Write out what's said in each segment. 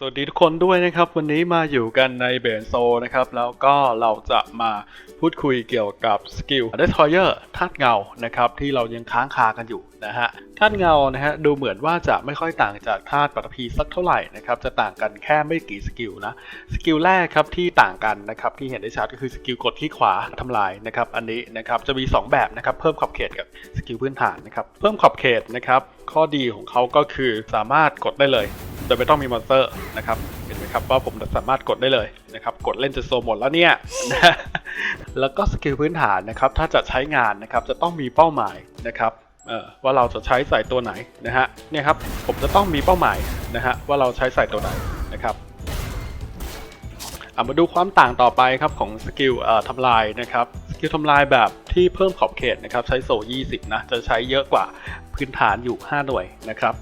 สวัสดีทุกคนด้วยนะครับ วันนี้มาอยู่กันในเบนโซนะครับ แล้วก็เราจะมาพูดคุยเกี่ยวกับสกิล Destroyer ธาตุเงานะครับที่เรายังค้างคากันอยู่นะฮะธาตุเงานะฮะดูเหมือนว่าจะไม่ค่อยต่างจากธาตุปฐพีสักเท่าไหร่นะครับจะต่างกันแค่ไม่กี่สกิลนะสกิลแรกครับที่ต่างกันนะครับที่เห็นได้ชัดก็คือสกิลกดที่ขวาทำลายนะครับอันนี้นะครับจะมี 2 แบบนะครับเพิ่มขอบเขตกับสกิลพื้นฐานนะครับเพิ่มขอบเขตนะครับข้อดีของเขาก็คือสามารถกดได้เลย โดยไม่ต้องมีมอนสเตอร์นะครับเห็นไหมครับว่าผมสามารถกดได้เลยนะครับกดเล่นจะโซหมดแล้วเนี่ยแล้วก็สกิลพื้นฐานนะครับถ้าจะใช้งานนะครับจะต้องมีเป้าหมายนะครับว่าเราจะใช้ใส่ตัวไหนนะฮะเนี่ยครับผมจะต้องมีเป้าหมายนะฮะว่าเราใช้ใส่ตัวไหนนะครับมาดูความต่างต่อไปครับของสกิลทำลายนะครับ สกิลทำลายแบบที่เพิ่มขอบเขตนะครับใช้โซ20 นะ จะใช้เยอะกว่าพื้นฐานอยู่ 5 หน่วยนะครับ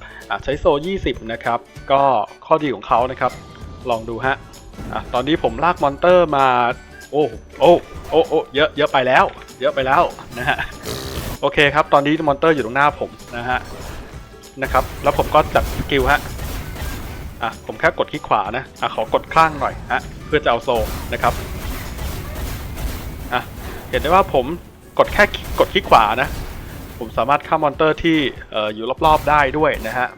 ใช้โซ20 นะครับ ก็ข้อดีของเขานะครับ ลองดูฮะอะตอนนี้ผมลากมอนเตอร์มา โอ้ โอ้ โอ้โอ้เยอะ เยอะไปแล้ว เยอะไปแล้วนะฮะ โอเคครับ ตอนนี้มอนเตอร์อยู่ตรงหน้าผมนะฮะ นะครับ แล้วผมก็จัดสกิลฮะ อะ ผมแค่กดคลิกขวานะ อะ ขอกดข้างหน่อยฮะ เพื่อจะเอาโซนะครับ เห็นได้ว่าผมกดแค่กดคลิกขวานะ ผมสามารถฆ่ามอนเตอร์ที่อออยู่รอบๆได้ด้วยนะฮะ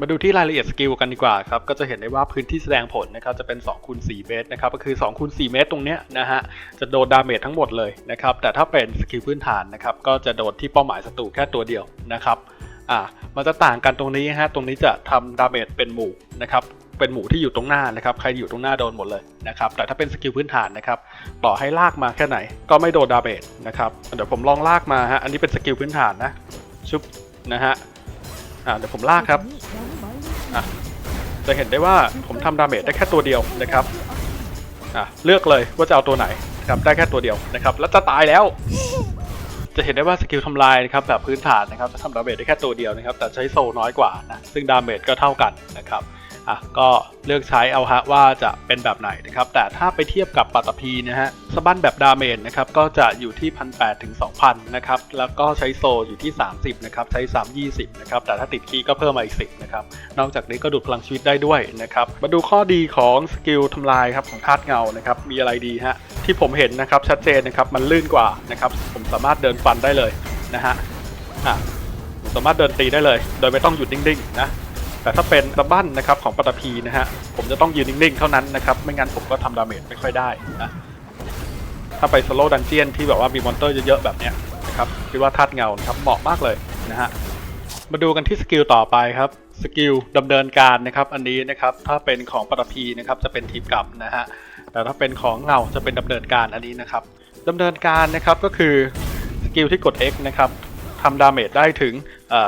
มาดูที่รายละเอียดสกิลกันดีกว่าครับ ก็จะเห็นได้ว่าพื้นที่แสดงผลนะครับจะเป็น2คูณ4เมตรนะครับ ก็คือ2คูณ4เมตรตรงเนี้ยนะฮะจะโดนดาเมจทั้งหมดเลยนะครับ แต่ถ้าเป็นสกิลพื้นฐานนะครับก็จะโดนที่เป้าหมายศัตรูแค่ตัวเดียวนะครับอ่ามันจะต่างกันตรงนี้ฮะ ตรงนี้จะทำดาเมจเป็นหมู่นะครับ เป็นหมู่ที่อยู่ตรงหน้านะครับใครอยู่ตรงหน้าโดนหมดเลยนะครับแต่ถ้าเป็นสกิลพื้นฐานนะครับต่อให้ลากมาแค่ไหน ก็ไม่โดนดาเมจนะครับเดี๋ยวผมลองลากมาฮะอันนี้เป็นสกิลพื้นฐานนะชุบนะฮะอ่าเดี๋ยวผมลากครับอะจะเห็นได้ว่าผมทำดาเมจได้แค่ตัวเดียวนะครับอะเลือกเลยว่าจะเอาตัวไหนนะครับได้แค่ตัวเดียวนะครับแล้วจะตายแล้ว จะเห็นได้ว่าสกิลทำลายนะครับแบบพื้นฐานนะครับจะทำดาเมจได้แค่ตัวเดียวนะครับแต่ใช้โซน้อยกว่านะซึ่งดาเมจก็เท่ากันนะครับ อะก็เลือกใช้เอาฮะว่าจะเป็นแบบไหนนะครับ แต่ถ้าไปเทียบกับปัตตภีนะฮะสบันแบบดาเมจนะครับก็จะอยู่ที่ 1,800ถึง2,000นะครับแล้วก็ใช้โซอยู่ที่ 30นะครับใช้ 3 20นะครับแต่ถ้าติดคีย์ก็เพิ่มมาอีก 10นะครับนอกจากนี้ก็ดูดพลังชีวิตได้ด้วยนะครับมาดูข้อดีของสกิลทำลายครับของธาตุเงานะครับมีอะไรดีฮะที่ผมเห็นนะครับชัดเจนนะครับมันลื่นกว่านะครับผมสามารถเดินฟันได้เลยนะฮะอะผมสามารถเดินตีได้เลย โดยไม่ต้องหยุดนิ่งๆนะ แต่ถ้าเป็นสะบั้นนะครับของปตตภีนะฮะผมจะต้องยืนนิ่งๆเท่านั้นนะครับไม่งั้นผมก็ทำดาเมจไม่ค่อยได้นะถ้าไปสโลดันเจียนที่แบบว่ามีมอนเตอร์เยอะๆแบบเนี้ยนะครับคิดว่าธาตุเงาครับเหมาะมากเลยนะฮะมาดูกันที่สกิลต่อไปครับสกิลดำเนินการนะครับ อันนี้นะครับถ้าเป็นของปตตภีนะครับจะเป็นทีมกลับนะฮะแต่ถ้าเป็นของเงาจะเป็นดำเนินการอันนี้นะครับดำเนินการนะครับก็คือสกิลที่กด X นะครับ ทำดาเมจได้ถึง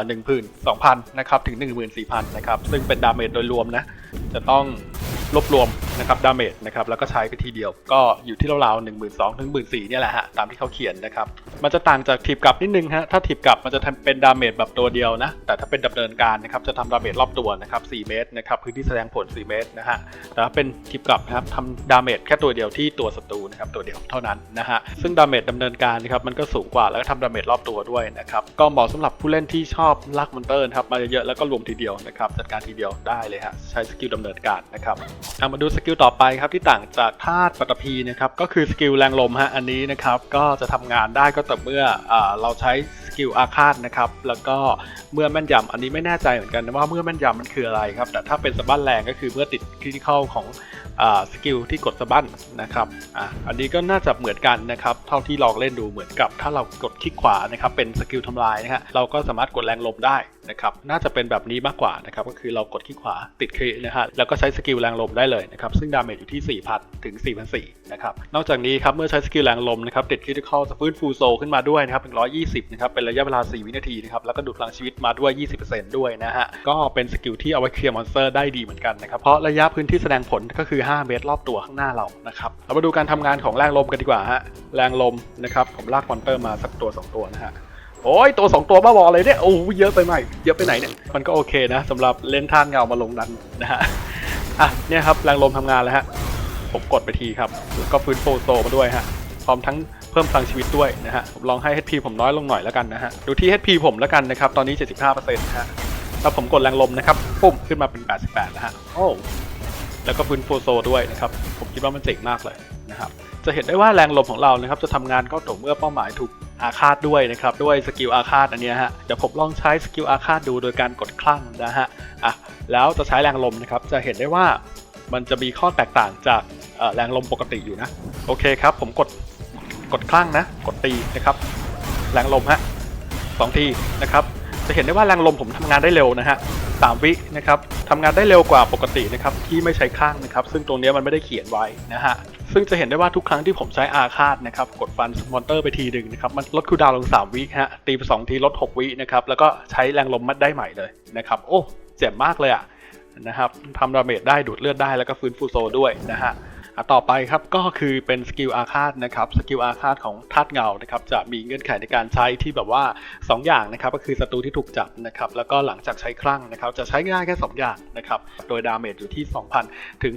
หนึ่งพันสองพันนะครับถึง 14,000 นะครับ ซึ่งเป็นดาเมจโดยรวมนะ จะต้อง รวบรวมนะครับดาเมจนะครับแล้วก็ใช้ไปทีเดียว ก็อยู่ที่ราวๆหนึ่งหมื่นสองถึงหมื่นสี่เนี่ยแหละฮะตามที่เขาเขียนนะครับมันจะต่างจากถีบกลับนิดนึงฮะถ้าถีบกลับมันจะทำเป็นดาเมจแบบตัวเดียวนะแต่ถ้าเป็นดำเนินการนะครับจะทำดาเมจรอบตัวนะครับ4เมตรนะครับพื้นที่แสดงผล 4 เมตรนะฮะแต่ถ้าเป็นถีบกลับนะครับทำดาเมจแค่ตัวเดียวที่ตัวศัตรูนะครับตัวเดียวเท่านั้นนะฮะซึ่งดาเมจดำเนินการนะครับมันก็สูงกว่าแล้วก็ทำดาเมจรอบตัวด้วยนะครับก็เหมาะสำหรับผู้เล่นที่ชอบลากมอนเตอร์นะครับมาเยอะๆแล้วก็รวมทีเดียวนะครับจัดการทีเดียวได้เลยฮะใช้สกิลดำเนินการนะครับเอามาดูสกิลต่อไปครับที่ต่างจากธาตุปัตตภีนะครับก็คือสกิลแรงลมฮะอันนี้นะครับก็จะทำงานได้ก็ต่อเมื่ออเราใช้สกิลอาฆาตนะครับแล้วก็เมื่อแม่นยำอันนี้ไม่แน่ใจเหมือนกันนะว่าเมื่อแม่นยำมันคืออะไรครับแต่ถ้าเป็นสะบั้นแรงก็คือเมื่อติดคริติคอลของสกิลที่กดสะบั้นนะครับอะอันนี้ก็น่าจะเหมือนกันนะครับเท่าที่ลองเล่นดูเหมือนกับ ถ้าเรากดคลิกขวานะครับเป็นสกิลทำลายนะฮะเราก็สามารถกดแรงลมได้ นะครับน่าจะเป็นแบบนี้มากกว่านะครับก็คือเรากดคลิกขวาติดคลินะฮะแล้วก็ใช้สกิลแรงลมได้เลยนะครับซึ่งดาเมจอยู่ที่ 4,000 ถึง 4,400นะครับนอกจากนี้ครับเมื่อใช้สกิลแรงลมนะครับติดคริติคอลจะฟื้นฟูโซขึ้นมาด้วยนะครับ120นะครับเป็นระยะเวลา 4 วินาทีนะครับแล้วก็ดูดพลังชีวิตมาด้วย 20%ด้วยนะฮะก็เป็นสกิลที่เอาไว้เคลียร์มอนสเตอร์ได้ดีเหมือนกันนะครับเพราะระยะพื้นที่แสดงผลก็คือ 5 เมตรรอบตัวข้างหน้าเรานะครับเรามาดูการทำงานของแรงลมกันดีกว่าฮะแรงลมนะครับผมลากมอนเตอร์มาสักตัว 2 ตัวนะฮะ โอ้ยตัว2ตัวบ้าบอเลยเนี่ยโอ้เยอะไปไหมเยอะไปไหนเนี่ยมันก็โอเคนะสำหรับเล่นท่านเงามาลงดันนะฮะอะเนี่ยครับแรงลมทำงานแล้วฮะผมกดไปทีครับแล้วก็ฟื้นโฟโซมาด้วยฮะพร้อมทั้งเพิ่มพลังชีวิตด้วยนะฮะผมลองให้ HP ผมน้อยลงหน่อยแล้วกันนะฮะดูที่ HP ผมแล้วกันนะครับตอนนี้ 75%นะฮะแล้วผมกดแรงลมนะครับปุ๊บขึ้นมาเป็น 88นะฮะโอ้แล้วก็ฟื้นฟูโซด้วยนะครับ ผมคิดว่ามันเจ๋งมากเลยนะครับ จะเห็นได้ว่าแรงลมของเรานะครับ จะทำงานก็ต่อเมื่อเป้าหมายถูก อาฆาตด้วยนะครับด้วยสกิลอาฆาตอันนี้ฮะเดี๋ยวผมลองใช้สกิลอาฆาตดูโดยการกดคลั่งนะฮะอะแล้วจะใช้แรงลมนะครับจะเห็นได้ว่ามันจะมีข้อแตกต่างจากแรงลมปกติอยู่นะโอเคครับผมกดกดคลั่งนะ กดตีนะครับแรงลมฮะสองทีนะครับจะเห็นได้ว่าแรงลมผมทำงานได้เร็วนะฮะ สามวินะครับทำงานได้เร็วกว่าปกตินะครับที่ไม่ใช้ข้างนะครับ ซึ่งตรงนี้มันไม่ได้เขียนไว้นะฮะซึ่งจะเห็นได้ว่าทุกครั้งที่ผมใช้อาคาดนะครับกดฟันมอนเตอร์ไปทีหนึ่งนะครับมันลดคูดาวลง 3 วิฮะตีไปสองทีลด 6 วินะครับแล้วก็ใช้แรงลมมัดได้ใหม่เลยนะครับโอ้เจ็บมากเลยอะนะครับทำดาเมจได้ดูดเลือดได้แล้วก็ฟื้นฟูโซด้วยนะฮะ ต่อไปครับก็คือเป็นสกิลอาฆาตนะครับสกิลอาฆาตของธาตุเงานะครับจะมีเงื่อนไขในการใช้ที่แบบว่า 2 อย่างนะครับก็คือศัตรูที่ถูกจับนะครับแล้วก็หลังจากใช้คลั่งนะครับจะใช้ง่ายแค่ 2 อย่างนะครับโดยดาเมจอยู่ที่ 2,000 ถึง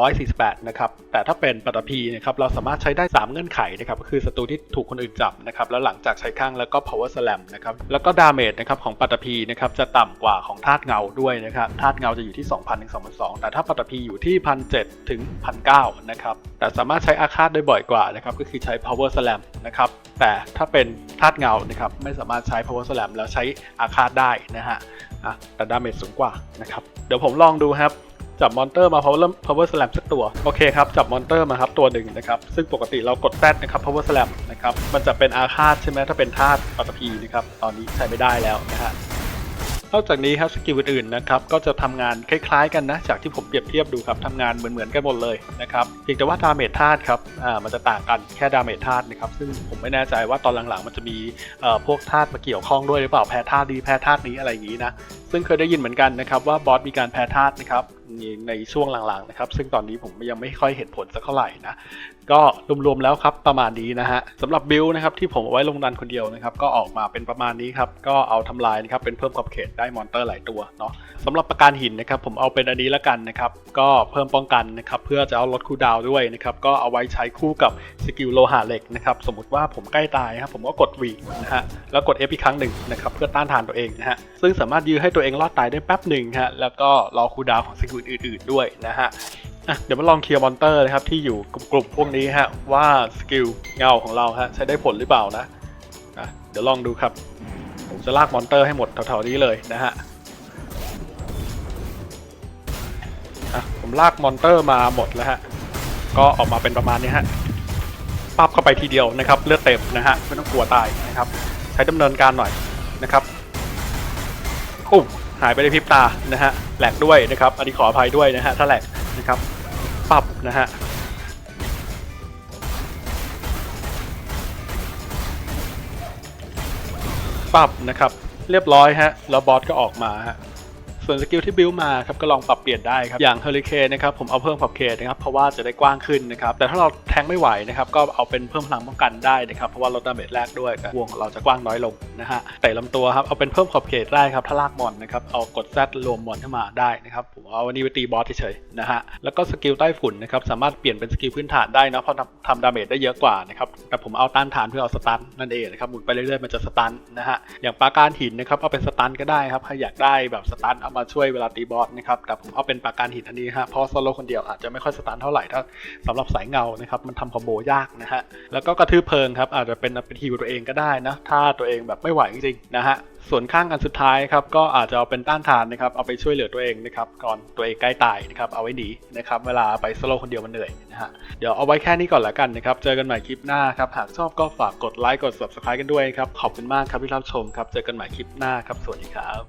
2,248 นะครับแต่ถ้าเป็นปัตตภีนะครับเราสามารถใช้ได้ 3 เงื่อนไขนะครับก็คือศัตรูที่ถูกคนอื่นจับนะครับแล้วหลังจากใช้คลั่งแล้วก็ power slam นะครับแล้วก็ดาเมจนะครับของปัตตภีนะครับจะต่ำกว่าของธาตุเงาด้วยนะครับธาตุเงาจะอยู่ที่ 2,000 ถึง 2,200 แต่ถ้าปัตภีอยู่ที่ 1,700 ถึง 1,900นะครับแต่สามารถใช้อาฆาตได้บ่อยกว่านะครับก็คือใช้ power slam นะครับแต่ถ้าเป็นธาตุเงานะครับไม่สามารถใช้ power slam แล้วใช้อาฆาตได้นะฮะแต่ดาเมจสูงกว่านะครับเดี๋ยวผมลองดูครับจับมอนเตอร์มา power power slam สักตัวโอเคครับจับมอนเตอร์มาครับตัวหนึ่งนะครับซึ่งปกติเรากดแซดนะครับ power slam นะครับมันจะเป็นอาฆาตใช่ไหมถ้าเป็นธาตุปัตภีนะครับตอนนี้ใช้ไม่ได้แล้วนะฮะ นอกจากนี้ครับสกิลอื่นๆนะครับก็จะทำงานคล้ายๆ กันนะจากที่ผมเปรียบเทียบดูครับทำงานเหมือนๆกันหมดเลยนะครับเพียงแต่ว่าดาเมจธาตุครับอ่ามันจะต่างกันแค่ดาเมจธาตุนะครับซึ่งผมไม่แน่ใจว่าตอนหลังๆ มันจะมีเอ่อพวกธาตุมาเกี่ยวข้องด้วยหรือเปล่าแพ้ธาตุดีแพ้ธาตุนี้อะไรอย่างนี้นะซึ่งเคยได้ยินเหมือนกันนะครับว่าบอสมีการแพ้ธาตุนะครับในในช่วงหลังๆนะครับ ซึ่งตอนนี้ผมยังไม่ค่อยเห็นผลสักเท่าไหร่นะ ก็รวมๆแล้วครับประมาณนี้นะฮะสำหรับบิลนะครับที่ผมเอาไว้ลงดันคนเดียวนะครับ ก็ออกมาเป็นประมาณนี้ครับ ก็เอาทำลายนะครับเป็นเพิ่มขอบเขตได้มอนเตอร์หลายตัวเนาะสำหรับประการหินนะครับ ผมเอาเป็นอันนี้ละกันนะครับ ก็เพิ่มป้องกันนะครับเพื่อจะเอาลดคูดาวด้วยนะครับก็เอาไว้ใช้คู่กับสกิลโลหะเหล็กนะครับสมมติว่าผมใกล้ตายครับผมก็กด V นะฮะแล้วกด F อีกครั้งหนึ่งนะครับเพื่อต้านทานตัวเองนะฮะซึ่งสามารถยื้อให้ตัวเองรอดตายได้แป๊บหนึ่งฮะแล้วก็รอคูดาวของสกิลอื่น ๆด้วยนะฮะเดี๋ยวมาลองเคลียร์มอนเตอร์นะครับที่อยู่กลุ่มพวกนี้ฮะว่าสกิลเงาของเราฮะใช้ได้ผลหรือเปล่านะอะเดี๋ยวลองดูครับ ผมจะลากมอนเตอร์ให้หมดแถวๆนี้เลยนะฮะอะผมลากมอนเตอร์มาหมดแล้วฮะก็ออกมาเป็นประมาณนี้ฮะปั๊บเข้าไปทีเดียวนะครับเลือดเต็มนะฮะไม่ต้องกลัวตายนะครับใช้ดำเนินการหน่อยนะครับอุ้มหายไปในพริบตานะฮะ แหลกด้วยนะครับ อันนี้ขออภัยด้วยนะฮะถ้าแหลกนะครับปรับนะฮะปรับนะครับ เรียบร้อยฮะแล้วบอสก็ออกมาฮะ ส่วนสกิลที่บิวมาครับก็ลองปรับเปลี่ยนได้ครับ อย่างเฮอริเคนนะครับผมเอาเพิ่มขอบเขตนะครับเพราะว่าจะได้กว้างขึ้นนะครับ แต่ถ้าเราแทงไม่ไหวนะครับก็เอาเป็นเพิ่มพลังป้องกันได้นะครับ เพราะว่าลดดาเมจแรกด้วยแต่วงเราจะกว้างน้อยลงนะฮะแต่ลำตัวครับเอาเป็นเพิ่มขอบเขตได้ครับถ้าลากมอนนะครับเอากดแซดรวมมอนเข้ามาได้นะครับผมเอาวันนี้ไปตีบอสเฉยๆนะฮะแล้วก็สกิลใต้ฝุ่นนะครับสามารถเปลี่ยนเป็นสกิลพื้นฐานได้นะเพราะทำดาเมจได้เยอะกว่านะครับแต่ผมเอาต้านทานเพื่อเอาสตันนั่นเองนะครับหมุนไปเรื่อยๆมันจะสตันนะฮะอย่างปาการหินนะครับเอาเป็นสตันก็ได้ครับใครอยากได้แบบสตันเอามาช่วยเวลาตีบอสนะครับ แต่ผมเอาเป็นปากการหินอันนี้ฮะ เพราะโซโล่คนเดียวอาจจะไม่ค่อยสตันเท่าไหร่ถ้าสำหรับสายเงานะครับ มันทำคอมโบยากนะฮะ แล้วก็กระทืบเพลิงครับ อาจจะเป็นเป็นฮิวตัวเองก็ได้นะ ถ้าตัวเองแบบไม่ไหวจริงๆนะฮะส่วนข้างอันสุดท้ายครับก็อาจจะเอาเป็นต้านทานนะครับเอาไปช่วยเหลือตัวเองนะครับก่อนตัวเองใกล้ตายนะครับเอาไว้หนีนะครับเวลาไปโซโล่คนเดียวมันเหนื่อยนะฮะเดี๋ยวเอาไว้แค่นี้ก่อนละกันนะครับเจอกันใหม่คลิปหน้าครับหากชอบก็ฝากกดไลค์กด subscribe กันด้วยครับขอบคุณมากครับที่รับชมครับเจอกันใหม่คลิปหน้าครับสวัสดีครับ